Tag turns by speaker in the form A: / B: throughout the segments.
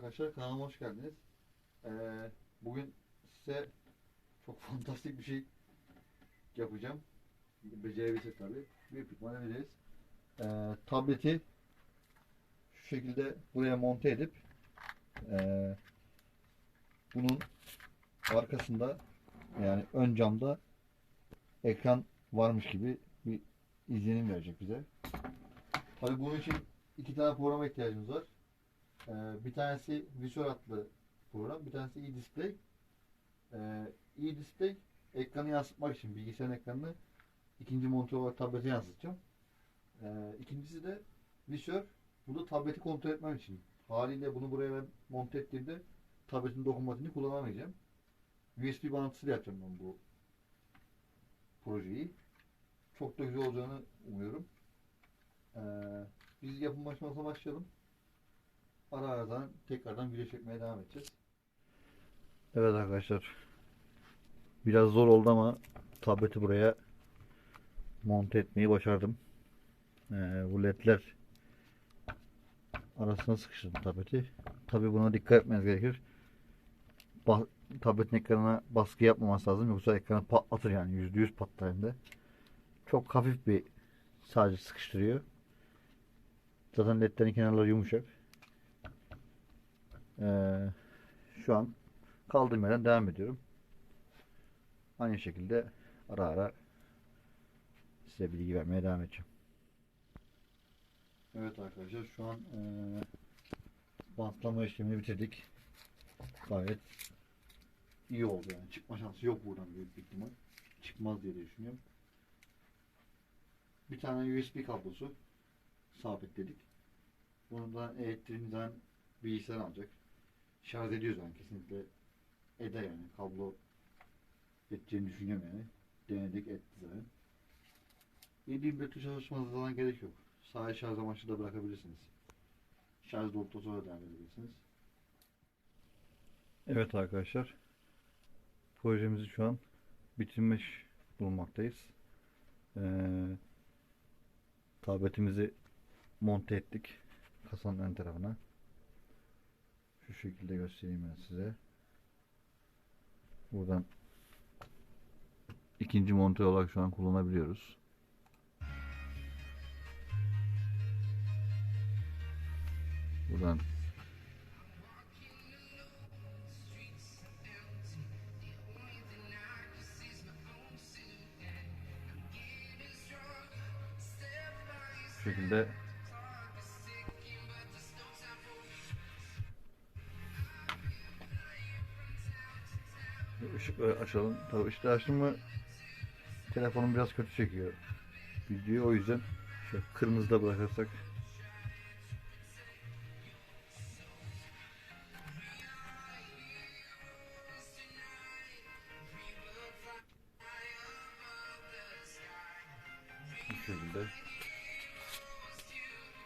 A: arkadaşlar kanalıma hoş geldiniz. Ee, bugün size çok fantastik bir şey yapacağım. Becerebilirsek tabii. Büyük ihtimalle biliriz. Ee, tableti şu şekilde buraya monte edip ee, bunun arkasında yani ön camda ekran varmış gibi bir izlenim verecek bize. Tabii bunun için iki tane programa ihtiyacımız var. Ee, bir tanesi Visor adlı program, bir tanesi e-display. Ee, e-display ekranı yansıtmak için bilgisayarın ekranını ikinci monitör olarak tablete yansıtacağım. Ee, ikincisi de Visor, bu da tableti kontrol etmem için. Haliyle bunu buraya ben monte ettiğimde tabletin dokunmatiğini kullanamayacağım. USB bağlantısıyla yapacağım ben bu projeyi. Çok da güzel olacağını umuyorum. Ee, biz yapım aşamasına başlayalım. Ara aradan tekrardan video çekmeye devam edeceğiz. Evet arkadaşlar. Biraz zor oldu ama tableti buraya monte etmeyi başardım. Ee, bu ledler arasına sıkıştırdım tableti. Tabi buna dikkat etmeniz gerekir. Ba- tabletin ekranına baskı yapmaması lazım yoksa ekranı patlatır yani %100 patlar hem de. Çok hafif bir sadece sıkıştırıyor. Zaten ledlerin kenarları yumuşak. Ee, şu an kaldığım yerden devam ediyorum. Aynı şekilde ara ara size bilgi vermeye devam edeceğim. Evet arkadaşlar şu an eee bantlama işlemini bitirdik. Gayet iyi oldu yani. Çıkma şansı yok buradan büyük bir ihtimal. Çıkmaz diye düşünüyorum. Bir tane USB kablosu sabitledik. Bundan elektriğimizden bilgisayar alacak. Şarj ediyoruz yani kesinlikle eder yani kablo edeceğini düşünüyorum yani. Denedik etti zaten. 724 çalışmanıza falan gerek yok. Sadece şarj amaçlı da bırakabilirsiniz. Şarj olduktan sonra devam edebilirsiniz. Evet arkadaşlar. Projemizi şu an bitirmiş bulunmaktayız. Ee, tabletimizi monte ettik. Kasanın ön tarafına. Şu şekilde göstereyim ben size. Buradan ikinci monitör olarak şu an kullanabiliyoruz. Buradan şekilde Işıkları açalım. Tabii ışıkları açtım mı telefonum biraz kötü çekiyor videoyu o yüzden şöyle kırmızıda bırakırsak bu şekilde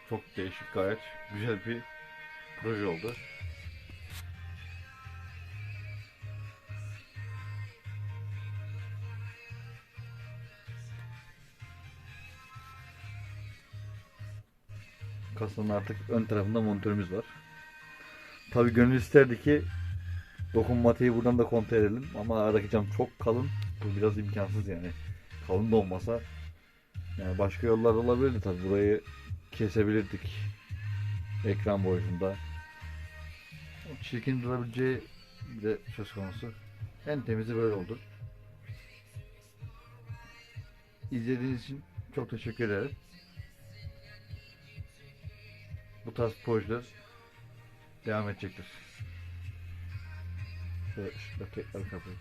A: çok değişik gayet güzel bir proje oldu. Kasanın artık ön tarafında monitörümüz var. Tabi gönül isterdi ki dokunmatiği buradan da kontrol edelim ama aradaki cam çok kalın. Bu biraz imkansız yani. Kalın da olmasa yani başka yollar olabilirdi tabi burayı kesebilirdik ekran boyutunda. Çirkin durabileceği bir de söz konusu. En temizi böyle oldu. İzlediğiniz için çok teşekkür ederim. Tarz projeler devam edecektir. Şöyle ışıkları tekrar kapayım.